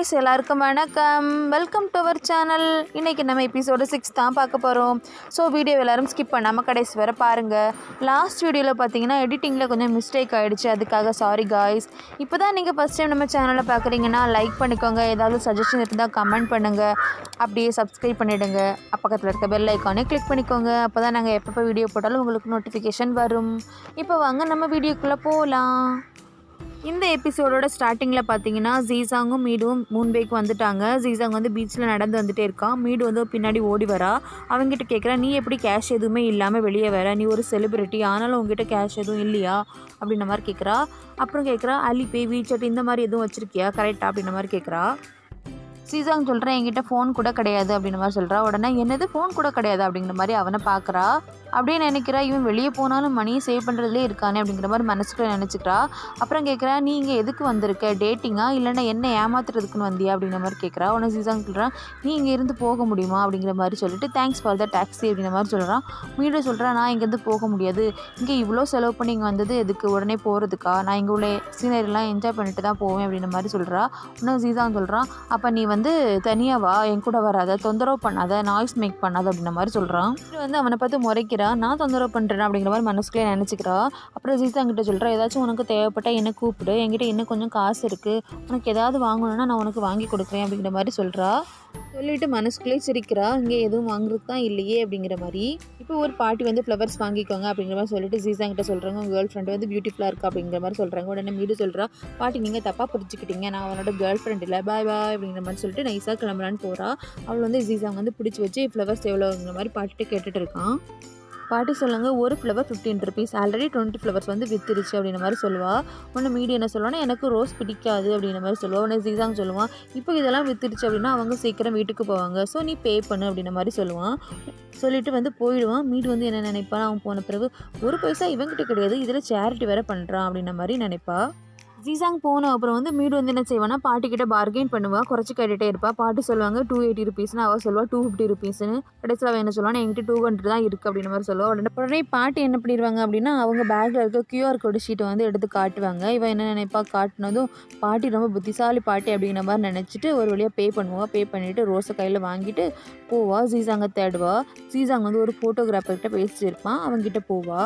Guys எல்லாருக்கும் வணக்கம். Welcome to our channel இன்றைக்கி நம்ம எபிசோடு சிக்ஸ் தான் பார்க்க போகிறோம் ஸோ வீடியோ எல்லாரும் ஸ்கிப் பண்ணாமல் கடைசி வர பாருங்கள் லாஸ்ட் வீடியோவில் பார்த்தீங்கன்னா எடிட்டிங்கில் கொஞ்சம் மிஸ்டேக் ஆகிடுச்சு அதுக்காக சாரி காய்ஸ் இப்போ தான் நீங்கள் ஃபஸ்ட் டைம் நம்ம சேனலை பார்க்குறீங்கன்னா லைக் பண்ணிக்கோங்க. ஏதாவது சஜஷன் இருந்தால் கமெண்ட் பண்ணுங்கள் அப்படியே சப்ஸ்கிரைப் பண்ணிவிடுங்க பக்கத்தில் இருக்க பெல் ஐக்கானே கிளிக் பண்ணிக்கோங்க. அப்போ தான் நாங்கள் எப்பப்போ வீடியோ போட்டாலும் உங்களுக்கு நோட்டிஃபிகேஷன் வரும். இப்போ வாங்க நம்ம வீடியோக்குள்ளே போகலாம் இந்த எபிசோடோட ஸ்டார்டிங்கில் பார்த்தீங்கன்னா ஜீசாங்கும் மீடும் மூன்பேக்கு வந்துட்டாங்க. ஜீசாங் வந்து பீச்சில் நடந்து வந்துட்டே இருக்கான் மீடு வந்து பின்னாடி ஓடி வரா. அவங்ககிட்ட கேட்குறா நீ எப்படி கேஷ் எதுவுமே இல்லாமல் வெளியே வர? நீ ஒரு செலிபிரிட்டி ஆனாலும் உங்ககிட்ட கேஷ் எதுவும் இல்லையா? அப்படின்ற மாதிரி கேட்குறா அப்புறம் கேட்குறா அலிபே வீச்சட் இந்த மாதிரி எதுவும் வச்சுருக்கியா? கரெக்டாக அப்படின்ற மாதிரி கேட்குறா சீசாங் சொல்கிறேன் என்கிட்ட ஃபோன் கூட கிடையாது. அப்படின்ற மாதிரி சொல்கிறா உடனே என்னது? ஃபோன் கூட கிடையாது. அப்படிங்கிற மாதிரி அவனை பார்க்குறா அப்படியே நினைக்கிறா இவன் வெளியே போனாலும் மணியை சேவ் பண்ணுறதுலே இருக்கானே அப்படிங்கிற மாதிரி மனசுக்குள்ள நினச்சிக்கிறா. அப்புறம் கேட்குறா நீ இங்கே எதுக்கு வந்திருக்க? டேட்டிங்கா இல்லைன்னா என்ன ஏமாத்துறதுக்குன்னு வந்தியா? அப்படிங்கிற மாதிரி கேட்குறா உடனே சீசாங் சொல்கிறான் நீ இங்கே இருந்து போக முடியுமா? அப்படிங்கிற மாதிரி சொல்லிட்டு தேங்க்ஸ் ஃபார் த டாக்ஸி அப்படிங்கிற மாதிரி சொல்கிறான் மீண்டும் சொல்கிறா நான் இங்கேருந்து போக முடியாது. இங்கே இவ்வளோ செலவு பண்ணி இங்கே வந்தது எதுக்கு? உடனே போகிறதுக்கா நான் இங்கே உள்ள சீனரிலாம் என்ஜாய் பண்ணிட்டு தான் போவேன் அப்படின்ற மாதிரி சொல்கிறா இன்னும் சீசாங் சொல்கிறான் அப்போ நீ வந்து தனியாக வா. என் கூட வராத. தொந்தரவு பண்ணாத. நாய்ஸ் மேக் பண்ணாத அப்படின்ற மாதிரி சொல்கிறான் வந்து அவனை பார்த்து முறைக்கிற நான் தொந்தரவு பண்ணுறேன் அப்படிங்கிற மாதிரி மனசுக்குள்ளே நினச்சிக்கிறா. அப்புறம் ஜீதா கிட்ட சொல்கிறா ஏதாச்சும் உனக்கு தேவைப்பட்டால் என்ன கூப்பிடு. என்கிட்ட இன்னும் கொஞ்சம் காசு இருக்குது உனக்கு ஏதாவது வாங்கணும்னா நான் உனக்கு வாங்கி கொடுக்குறேன் அப்படிங்கிற மாதிரி சொல்கிறா சொல்லிட்டு மனசுக்குள்ளே சிரிக்கிறா இங்கே எதுவும் வாங்குறது தான் இல்லையே அப்படிங்கிற மாதிரி. இப்போ ஒரு பாட்டி வந்து ஃப்ளவர்ஸ் வாங்கிக்கோங்க அப்படிங்கிற மாதிரி சொல்லிட்டு ஜீசாங் கிட்ட சொல்கிறாங்க உங்கள் கேர்ள் ஃப்ரெண்ட் வந்து பியூட்டிஃபுல்லாக இருக்கா அப்படிங்கிற மாதிரி சொல்கிறாங்க உடனே மீடு சொல்கிறா பாட்டி நீங்கள் தப்பாக புரிஞ்சுக்கிட்டீங்க. நான் அவனோட கேர்ள் ஃப்ரெண்ட் இல்லை. பாய் பாய் அப்படிங்கிற மாதிரி சொல்லிட்டு நைஸாக கிளம்புறான்னு போகிறா அவள் வந்து ஜீசாங் வந்து பிடிச்சி வச்சு ஃப்ளவர்ஸ் எவ்வளோங்கிற மாதிரி பாட்டிட்டு கேட்டுட்டு இருக்கான். பாட்டி சொல்லுங்க ஒரு flower fifteen rupees already twenty flowers வந்து வித்துருச்சு அப்படின்ற மாதிரி சொல்லுவா. ஒன்று மீடியம் என்ன சொல்லுவான்னா எனக்கு ரோஸ் பிடிக்காது அப்படின்ற மாதிரி சொல்லுவா. உடனே ஜீசாங் சொல்லுவான் இப்போ இதெல்லாம் வித்துருச்சு அப்படின்னா அவங்க சீக்கிரம் வீட்டுக்கு போவாங்க. ஸோ நீ பே பண்ணு அப்படின்ற மாதிரி சொல்லுவான் சொல்லிட்டு வந்து போயிடுவான் மீட் வந்து என்ன நினைப்பான் அவன் போன பிறகு ஒரு பைசா இவங்கிட்ட கிடையாது. இதில் சேரிட்டி வேற பண்ணுறான் அப்படின்ற மாதிரி நினைப்பா. ஜிசாங் போன அப்புறம் வந்து மீடு வந்து என்ன செய்வானா பாட்டிக்கிட்ட பார்கெயின் பண்ணுவா. குறைச்சி கேட்டுகிட்டே இருப்பா. பாட்டி சொல்லுவாங்க டூ எயிட்டி ருபீஸ்னு அவள் சொல்லுவா. டூ ஃபிஃப்டி ருபீஸ்னு கடைசியில் அவன் என்ன சொல்லுவானா என்கிட்ட டூ ஹண்ட்ரட் தான் இருக்குது அப்படின்ற மாதிரி சொல்லுவா. உடனே உடனே பாட்டி என்ன பண்ணிடுவாங்க அப்படின்னா அவங்க பேக்கில் இருக்க கியூஆர் கோடு ஷீட்டை வந்து எடுத்து காட்டுவாங்க. இவன் என்ன நினைப்பா? காட்டினதும் பாட்டி ரொம்ப புத்திசாலி பாட்டி அப்படிங்கிற மாதிரி நினச்சிட்டு ஒரு வழியாக பே பண்ணுவாள் பே பண்ணிவிட்டு ரோஸை கையில் வாங்கிட்டு போவா. ஜீசாங்கை தேடுவா. ஜீசாங் வந்து ஒரு ஃபோட்டோகிராஃபர்கிட்ட பேசிட்டு இருப்பான். அவங்ககிட்ட போவா.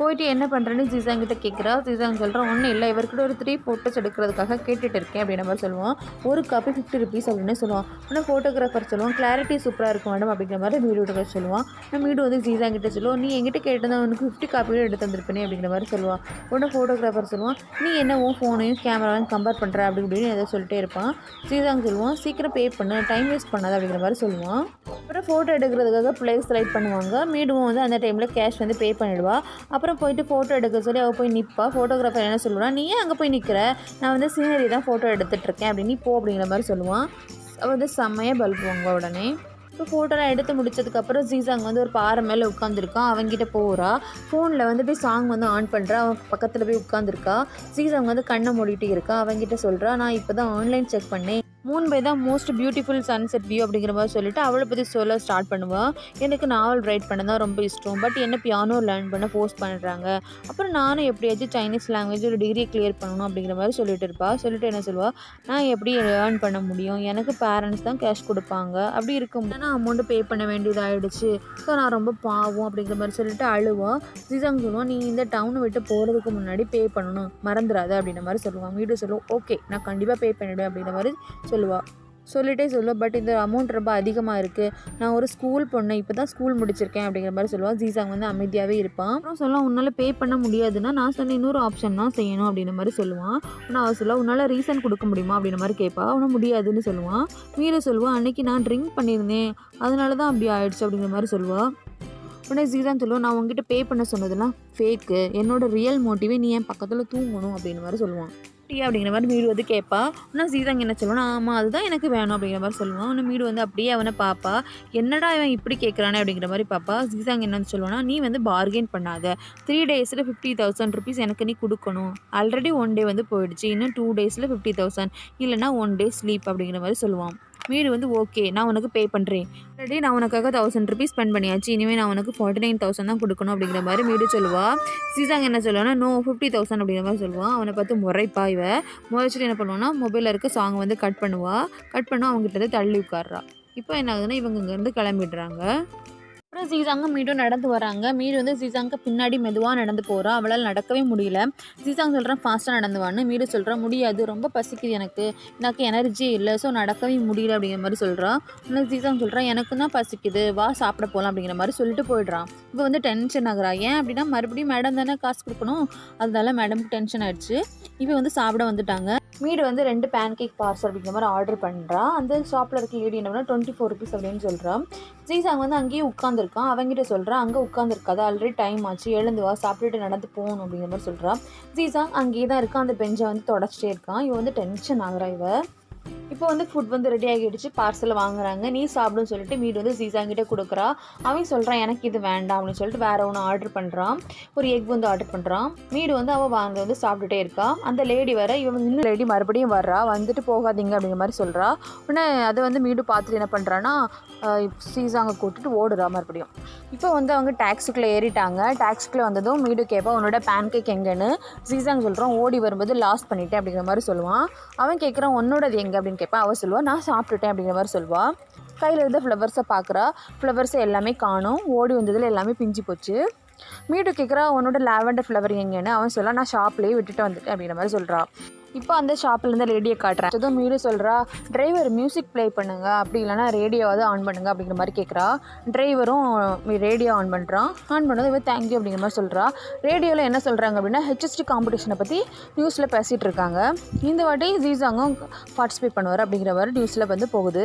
போயிட்டு என்ன பண்ணுறேன்னு ஜீசாங்கிட்ட கேட்குறா ஜீசாங்க சொல்கிறேன் ஒன்றும் இல்லை இவர்கிட்ட ஒரு த்ரீ ஃபோட்டோஸ் எடுக்கிறதுக்காக கேட்டுட்டு இருக்கேன் அப்படின்னு மாதிரி சொல்லுவான். ஒரு காப்பி ஃபிஃப்டி ருபீஸ் அப்படின்னு சொல்லுவான். ஆனால் ஃபோட்டோகிராஃபர் சொல்லுவான் கிளாரிட்டி சூப்பராக இருக்கும் மேடம் அப்படிங்கிற மாதிரி மீடு எடுக்க சொல்லுவான். ஆனால் வந்து ஜீசாங்கிட்ட சொல்லுவோம் நீ என்கிட்ட கேட்டிருந்தா உனக்கு ஃபிஃப்டி காப்பியும் எடுத்து வந்திருப்பேனே அப்படிங்கிற மாதிரி சொல்லுவான். உடனே ஃபோட்டோகிராஃபர் சொல்லுவான் நீ என்ன உன் ஃபோனையும் கேமராவையும் கம்பேர் பண்ணுற அப்படி இப்படின்னு ஏதோ சொல்லிட்டே இருப்பான். ஜீசாங் சொல்லுவான் சீக்கிரம் பே பண்ணு டைம் வேஸ்ட் பண்ணாது அப்படிங்கிற மாதிரி சொல்லுவான். அப்புறம் ஃபோட்டோ எடுக்கிறதுக்காக பிளேஸ் ரைட் பண்ணுவாங்க. மீடுவும் வந்து அந்த டைமில் கேஷ் வந்து பே பண்ணிடுவா. அப்புறம் போயிட்டு ஃபோட்டோ எடுக்க சொல்லி அவள் போய் நிற்பா ஃபோட்டோகிராஃபர் என்ன சொல்லுவான் நீ ஏன் அங்கே போய் நிற்கிற நான் வந்து சீனரி தான் ஃபோட்டோ எடுத்துகிட்ருக்கேன் அப்படின்னு நீ போ அப்படிங்கிற மாதிரி சொல்லுவான் அவள் வந்து செம்மையாக பல்ப் வாங்க உடனே. இப்போ ஃபோட்டோலாம் எடுத்து முடிச்சதுக்கப்புறம் ஜீசாங் வந்து ஒரு பாறை மேலே உட்காந்துருக்கான் அவங்ககிட்ட போகிறா ஃபோனில் வந்து போய் சாங் வந்து ஆன் பண்ணுறா அவன் பக்கத்தில் போய் உட்காந்துருக்கா ஜீசாங் வந்து கண்ணை மூடிட்டு இருக்கா. அவங்ககிட்ட சொல்கிறா நான் இப்போ தான் ஆன்லைன் செக் பண்ணேன். மூன் பை தான் மோஸ்ட் பியூட்டிஃபுல் சன்செட் வியூ அப்படிங்கிற மாதிரி சொல்லிட்டு அவளை பற்றி சொல்ல ஸ்டார்ட் பண்ணுவாள் எனக்கு நாவல் ரைட் பண்ண தான் ரொம்ப இஷ்டம். பட் என்ன பியானோ லேர்ன் பண்ண ஃபோர்ஸ் பண்ணுறாங்க அப்புறம் நானும் எப்படியாச்சும் சைனீஸ் லாங்குவேஜ் ஒரு டிகிரி கிளியர் பண்ணணும் அப்படிங்கிற மாதிரி சொல்லிட்டு இருப்பா. சொல்லிட்டு என்ன சொல்லுவாள் நான் எப்படி ஏர்ன் பண்ண முடியும்? எனக்கு பேரண்ட்ஸ் தான் கேஷ் கொடுப்பாங்க. அப்படி இருக்கும் நான் அமௌண்ட்டு பே பண்ண வேண்டியதாகிடுச்சு ஸோ நான் ரொம்ப பாவம் அப்படிங்கிற மாதிரி சொல்லிட்டு அழுவோம் ஜிசாங் சொல்லுவான் நீ இந்த டவுனை விட்டு போகிறதுக்கு முன்னாடி பே பண்ணணும். மறந்துடாத அப்படின்ற மாதிரி சொல்லுவான் வீடு சொல்லுவோம் ஓகே நான் கண்டிப்பாக பே பண்ணிவிடுவேன் அப்படிங்கிற மாதிரி சொல்லுவாள் சொல்லிட்டே சொல்லுவேன் பட் இந்த அமௌண்ட் ரொம்ப அதிகமாக இருக்குது நான் ஒரு ஸ்கூல் பொண்ணு இப்போ தான் ஸ்கூல் முடிச்சிருக்கேன் அப்படிங்கிற மாதிரி சொல்லுவாள் ஜீசாங் வந்து அமைதியாகவே இருப்பான் அப்புறம் சொல்லுவான் உன்னால் பே பண்ண முடியாதுன்னா நான் சொன்ன இன்னொரு ஆப்ஷன் தான் செய்யணும் அப்படின்ற மாதிரி சொல்லுவான் ஆனால் அவள் சொல்ல உன்னால் ரீசன் கொடுக்க முடியுமா? அப்படின்ற மாதிரி கேட்பா அவனை முடியாதுன்னு சொல்லுவான் மீற சொல்லுவான் அன்னைக்கு நான் ட்ரிங்க் பண்ணியிருந்தேன். அதனால தான் அப்படி ஆயிடுச்சு அப்படிங்கிற மாதிரி சொல்லுவாள் உடனே ஜீதான் சொல்லுவோம் நான் உங்ககிட்ட பே பண்ண சொன்னதெல்லாம் ஃபேக்கு என்னோட ரியல் மோட்டிவே நீ என் பக்கத்தில் தூங்கணும் அப்படின்ற மாதிரி சொல்லுவான் டீ அப்படிங்கிற மாதிரி மீடு வந்து கேட்பா. ஆனால் இங்கே என்ன சொல்லுவான்? ஆமாம் அதுதான் எனக்கு வேணும் அப்படிங்கிற மாதிரி சொல்லுவான் ஆனால் மீடு வந்து அப்படியே அவனை பார்ப்பா என்னடா இவன் இப்படி கேட்குறானே அப்படிங்கிற மாதிரி பார்ப்பா சீதா இங்கே என்னன்னு சொல்லுவானா? நீ வந்து பார்கெயின் பண்ணாத. த்ரீ டேஸில் ஃபிஃப்டி தௌசண்ட் ருபீஸ் எனக்கு நீ கொடுக்கணும். ஆல்ரெடி ஒன் டே வந்து போயிடுச்சு. இன்னும் டூ டேஸில் ஃபிஃப்டி தௌசண்ட் இல்லைனா ஒன் டே ஸ்லீப் அப்படிங்கிற மாதிரி சொல்லுவான். மீடு வந்து ஓகே நான் உனக்கு பே பண்ணுறேன் ஆல்ரெடி நான் உனக்காக தௌசண்ட் ருபீஸ் ஸ்பெண்ட் பண்ணியாச்சு இனிமேல் நான் உனக்கு ஃபார்ட்டி நைன் தௌசண்ட் தான் கொடுக்கணும் அப்படிங்கிற மாதிரி மீடு சொல்லுவா. சீசாங் என்ன சொல்லுவானா நோ ஃபிஃப்டி தௌசண்ட் அப்படிங்கிற மாதிரி சொல்லுவான் அவனை பார்த்து முறைப்பா இவ. முறைச்சிட்டு என்ன பண்ணுவான்னா மொபைலில் இருக்க சாங் வந்து கட் பண்ணுவா. கட் பண்ணா அவங்ககிட்ட தள்ளி உட்காடுறா இப்போ என்ன ஆகுதுன்னா இவங்க இங்கேருந்து கிளம்பிடுறாங்க. அப்புறம் சீசாங்க மீண்டும் நடந்து வராங்க. மீடு வந்து சீசாங்க பின்னாடி மெதுவாக நடந்து போகிறா அவளால் நடக்கவே முடியல. சீசாங் சொல்கிறான் ஃபாஸ்ட்டாக நடந்து வான்னு. மீடு சொல்கிறான் முடியாது. ரொம்ப பசிக்குது எனக்கு. எனக்கு எனர்ஜி இல்லை. ஸோ நடக்கவே முடியல. அப்படிங்கிற மாதிரி சொல்கிறான் ஆனால் சீசாங் சொல்கிறான் எனக்கு தான் பசிக்குது. வா சாப்பிட போகலாம் அப்படிங்கிற மாதிரி சொல்லிட்டு போயிடுறான். இப்போ வந்து டென்ஷன் ஆகுறா. ஏன் அப்படின்னா மறுபடியும் மேடம் தானே காசு கொடுக்கணும். அதனால மேடம்க்கு டென்ஷன் ஆயிடுச்சு. இப்போ வந்து சாப்பிட வந்துட்டாங்க. மீடு வந்து ரெண்டு பேன் கேக் பார்சல் அப்படிங்கிற மாதிரி ஆர்டர் பண்ணுறா அந்த ஷாப்பில் இருக்க லேடி என்ன டுவெண்ட்டி ஃபோர் ருபீஸ் அப்படின்னு சொல்கிறான் ஜீசாங் வந்து அங்கேயே உட்காந்துருக்கான் அவங்ககிட்ட சொல்கிறான் அங்கே உட்காந்துருக்காது ஆல்ரெடி டைம் ஆச்சு எழுந்து வா சாப்பிட்டுட்டு நடந்து போகணும் அப்படிங்கிற மாதிரி சொல்கிறான் ஜீசாங் அங்கேயே தான் இருக்கான். அந்த பெஞ்சை வந்து தொடச்சிட்டே இருக்கான். இவன் வந்து டென்ஷன் ஆகுறா இவ. இப்போ வந்து ஃபுட் வந்து ரெடி ஆகிடுச்சு பார்சல் வாங்குறாங்க. நீ சாப்பிடுன்னு சொல்லிட்டு மீட் வந்து சீசாங்கிட்ட கொடுக்குறா. அவன் சொல்கிறான் எனக்கு இது வேண்டாம் அப்படின்னு சொல்லிட்டு வேற ஒன்று ஆர்டர் பண்ணுறான் ஒரு எக் வந்து ஆர்டர் பண்ணுறான் மீடு வந்து அவள் வாங்க வந்து சாப்பிட்டுட்டே இருக்கா. அந்த லேடி வர இவன் இன்னும் லேடி மறுபடியும் வர்றா. வந்துட்டு போகாதீங்க அப்படிங்கிற மாதிரி சொல்கிறா உடனே அதை வந்து மீடு பார்த்துட்டு என்ன பண்ணுறான்னா சீசாங்க கூட்டிட்டு ஓடுறா மறுபடியும். இப்போ வந்து அவங்க டாக்ஸிக்குள்ளே ஏறிட்டாங்க. டாக்ஸிக்குள்ளே வந்ததும் மீடு கேட்பா உன்னோட பேன் கேக் எங்கன்னு? சீசாங்க சொல்கிறான் ஓடி வரும்போது லாஸ் பண்ணிட்டேன் அப்படிங்கிற மாதிரி சொல்லுவான். அவன் கேட்குறான் உன்னோடது எங்கே? அப்படின்னு கேட்பான் அவள் சொல்லுவா நான் சாப்பிட்டுட்டேன் அப்படிங்கிற மாதிரி சொல்லுவாள் கையில் இருந்த ஃப்ளவர்ஸை பார்க்குறா ஃப்ளவர்ஸை எல்லாமே காணும். ஓடி வந்ததில் எல்லாமே பிஞ்சு போச்சு. மீட்டு கேட்குறா உன்னோட லாவெண்டர் ஃப்ளவர் எங்கேன்னு? அவன் சொல்ல நான் ஷாப்லேயே விட்டுட்டு வந்துட்டேன் அப்படிங்கிற மாதிரி சொல்கிறான் இப்போ அந்த ஷாப்லேருந்து ரேடியோ காட்டுறேன். ஏதோ மீறி சொல்கிறா டிரைவர் மியூசிக் ப்ளே பண்ணுங்க அப்படி இல்லைனா ரேடியோவாவது ஆன் பண்ணுங்க அப்படிங்கிற மாதிரி கேட்குறா டிரைவரும் ரேடியோ ஆன் பண்ணுறான் ஆன் பண்ணது இவன் தேங்க்யூ அப்படிங்கிற மாதிரி சொல்கிறா ரேடியோவில் என்ன சொல்கிறாங்க அப்படின்னா ஹெச்எஸ்டி காம்படிஷனை பற்றி நியூஸில் பேசிகிட்டு இருக்காங்க. இந்த வாட்டி ஜீசாங்கும் பார்ட்டிசிபேட் பண்ணுவார் அப்படிங்கிற மாதிரி நியூஸில் வந்து போகுது.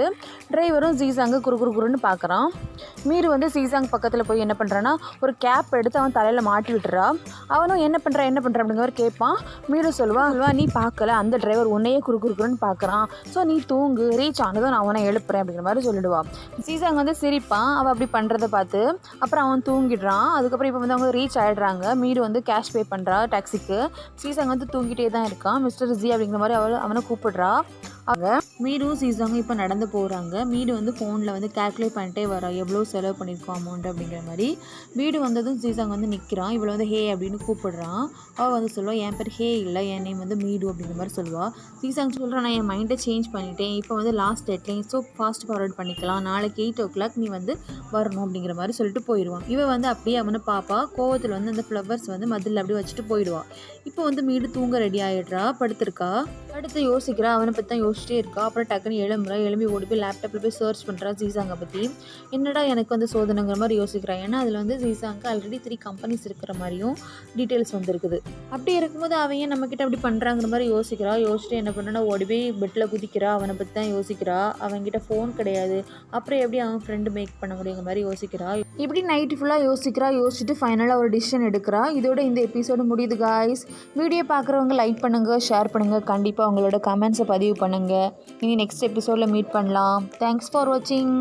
டிரைவரும் ஜீசாங்கு குறு குறு குருன்னு பார்க்குறான் மீறு வந்து ஜீசாங் பக்கத்தில் போய் என்ன பண்ணுறான்னா ஒரு கேப் எடுத்து அவன் தலையில் மாட்டி விட்டுறா. அவனும் என்ன பண்ணுற என்ன பண்ணுற அப்படிங்கிற மாதிரி கேட்பான். மீரு சொல்லுவா சொல்வா நீ பார்க்கல அந்த டிரைவர் உன்னையே குறுக்குறுக்குன்னு குறுக்குறுன்னு பார்க்குறான். ஸோ நீ தூங்கு ரீச் ஆனதும் நான் அவனை எழுப்புறேன் அப்படிங்கிற மாதிரி சொல்லிடுவான் சீசாங் வந்து சிரிப்பான் அவள் அப்படி பண்ணுறத பார்த்து. அப்புறம் அவன் தூங்கிடுறான். அதுக்கப்புறம் இப்போ வந்து அவங்க ரீச் ஆகிடுறாங்க மீடு வந்து கேஷ் பே பண்ணுறா டாக்ஸிக்கு சீசாங் வந்து தூங்கிட்டே தான் இருக்கான் மிஸ்டர் ஜி அப்படிங்கிற மாதிரி அவள் அவனை கூப்பிடுறா. அவள் மீடும் சீசாங்க இப்போ நடந்து போகிறாங்க மீடு வந்து ஃபோனில் வந்து கேல்குலேட் பண்ணிட்டே வரா எவ்வளோ செலவு பண்ணியிருக்கோம் அமௌண்ட் அப்படிங்கிற மாதிரி. வீடு வந்ததும் சீசாங் வந்து நிற்கிறான் இவளை வந்து ஹே அப்படின்னு கூப்பிடுறான். அவள் வந்து சொல்லுவா என் பேர் ஹே இல்லை என் நேம் வந்து மீடு அப்படிங்கிற மாதிரி சொல்லுவாள் சீசாங் சொல்கிறான் நான் என் மைண்டை சேஞ்ச் பண்ணிட்டேன். இப்போ வந்து last deadline so fast forward பண்ணிக்கலாம். நாளைக்கு எயிட் ஓ கிளாக் நீ வந்து வரணும் அப்படிங்கிற மாதிரி சொல்லிட்டு போயிடுவான். இவன் வந்து அப்படியே அவனை பாப்பா. கோவத்தில் வந்து அந்த ஃப்ளவர்ஸ் வந்து மதில் அப்படியே வச்சுட்டு போயிடுவான் இப்போ வந்து மீடு தூங்க ரெடி ஆகிடுறா படுத்திருக்கா. அடுத்து யோசிக்கிறா. அவனை பற்றி தான் யோசிச்சிட்டே இருக்கா. அப்புறம் டக்குன்னு எழும்புறா எழும்பி ஓடி போய் லேப்டாப்பில் போய் சர்ச் பண்ணுறா ஜீசாங்கை பற்றி என்னடா எனக்கு வந்து சோதனைங்கிற மாதிரி யோசிக்கிறா. ஏன்னா அதில் வந்து ஜீசாங்க்கு ஆல்ரெடி த்ரீ கம்பெனிஸ் இருக்கிற மாதிரியும் டீட்டெயில்ஸ் வந்துருக்குது. அப்படி இருக்கும்போது அவன் நம்மக்கிட்ட அப்படி பண்ணுறாங்கிற மாதிரி யோசிக்கிறா. யோசிச்சுட்டு என்ன பண்ணனா ஓடி போய் பெட்டில் குதிக்கிறா. அவனை பற்றி தான் யோசிக்கிறா. அவன்கிட்ட ஃபோன் கிடையாது. அப்புறம் எப்படி அவன் ஃப்ரெண்டு மேக் பண்ண முடியுங்கிற மாதிரி யோசிக்கிறா. இப்படி நைட்டு ஃபுல்லாக யோசிக்கிறா. யோசிச்சுட்டு ஃபைனலாக ஒரு டிசிஷன் எடுக்கிறா. இதோட இந்த எபிசோடு முடியுது காய்ஸ் வீடியோ பார்க்குறவங்க லைக் பண்ணுங்கள் ஷேர் பண்ணுங்கள் கண்டிப்பாக உங்களோட கமெண்ட்ஸை பதிவு பண்ணுங்கள் பண்ணுங்கள் இனி நெக்ஸ்ட் எபிசோடில் மீட் பண்ணலாம். தேங்க்ஸ் ஃபார் வாட்சிங்